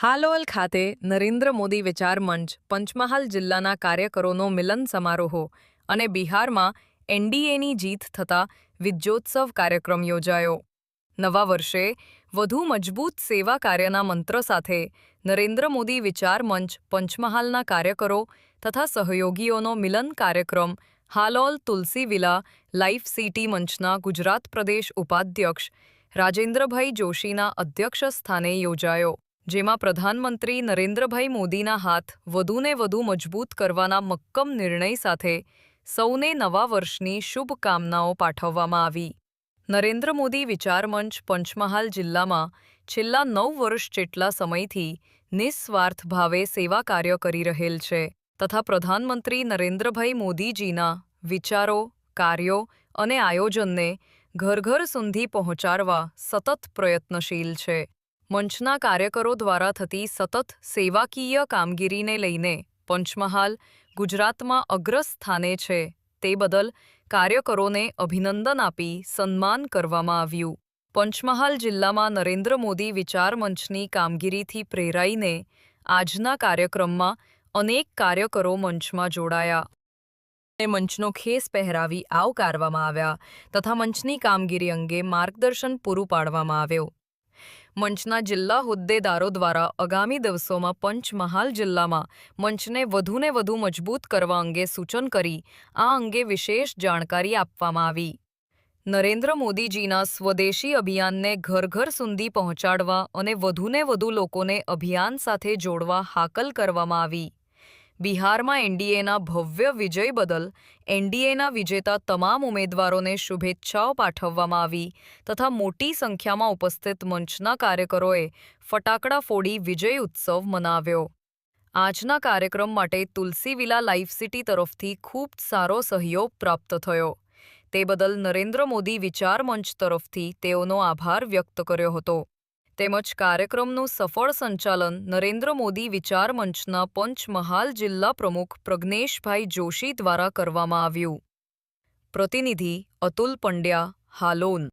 હાલોલ ખાતે નરેન્દ્ર મોદી વિચાર મંચ, પંચમહાલ જિલ્લાના કાર્યકરોનો મિલન સમારોહ અને બિહારમાં એનડીએની જીત થતા વિજ્યોત્સવ કાર્યક્રમ યોજાયો. નવા વર્ષે વધુ મજબૂત સેવા કાર્યના મંત્ર સાથે નરેન્દ્ર મોદી વિચાર મંચ, પંચમહાલના કાર્યકરો તથા સહયોગીઓનો મિલન કાર્યક્રમ Halol Tulsi villa life city મંચના Gujarat પ્રદેશ ઉપાધ્યક્ષ રાજેન્દ્રભાઈ જોશીના અધ્યક્ષ સ્થાને યોજાયો. જેમાં પ્રધાનમંત્રી નરેન્દ્રભાઈ મોદીના હાથ વધુને વધુ મજબૂત કરવાના મક્કમ નિર્ણય સાથે સૌને નવા વર્ષની શુભકામનાઓ પાઠવવામાં આવી. નરેન્દ્ર મોદી વિચાર મંચ પંચમહાલ જિલ્લામાં છેલ્લા નવ વર્ષ જેટલા સમયથી નિસ્વાર્થ ભાવે સેવા કાર્ય કરી રહેલ છે તથા પ્રધાનમંત્રી નરેન્દ્રભાઈ મોદીજીના વિચારો, કાર્યો અને આયોજનને ઘર ઘર સુધી પહોંચાડવા સતત પ્રયત્નશીલ છે. મંચના કાર્યકરો દ્વારા થતી સતત સેવાકીય કામગીરીને લઈને પંચમહાલ ગુજરાતમાં અગ્રસ્થાને છે. તે બદલ કાર્યકરોને અભિનંદન આપી સન્માન કરવામાં આવ્યું. પંચમહાલ જિલ્લામાં નરેન્દ્ર મોદી વિચાર મંચની કામગીરીથી પ્રેરાઈને આજના કાર્યક્રમમાં અનેક કાર્યકરો મંચમાં જોડાયા. અને મંચનો ખેસ પહેરાવી આવકારવામાં આવ્યા તથા મંચની કામગીરી અંગે માર્ગદર્શન પૂરું પાડવામાં આવ્યું. મંચના જિલ્લા હોદ્દેદારો દ્વારા આગામી દિવસોમાં પંચમહાલ જિલ્લામાં મંચને વધુને વધુ મજબૂત કરવા અંગે સૂચન કરી આ અંગે વિશેષ જાણકારી આપવામાં આવી. નરેન્દ્ર મોદીજીના સ્વદેશી અભિયાનને ઘર ઘર સુધી પહોંચાડવા અને વધુને વધુ લોકોને અભિયાન સાથે જોડવા હાકલ કરવામાં આવી. બિહારમાં એનડીએના ભવ્ય વિજય બદલ એનડીએના વિજેતા તમામ ઉમેદવારોને શુભેચ્છાઓ પાઠવવામાં આવી તથા મોટી સંખ્યામાં ઉપસ્થિત મંચના કાર્યકરોએ ફટાકડા ફોડી વિજય ઉત્સવ મનાવ્યો. આજના કાર્યક્રમ માટે તુલસી વિલા લાઈફ સિટી તરફથી ખૂબ સારો સહયોગ પ્રાપ્ત થયો. તે બદલ નરેન્દ્ર મોદી વિચાર મંચ તરફથી તેઓનો આભાર વ્યક્ત કર્યો હતો. તેમજ કાર્યક્રમનું સફળ સંચાલન નરેન્દ્ર મોદી વિચાર મંચના પંચમહાલ જિલ્લા પ્રમુખ પ્રજ્ઞેશભાઈ જોશી દ્વારા કરવામાં આવ્યું. પ્રતિનિધિ અતુલ પંડ્યા હાલોન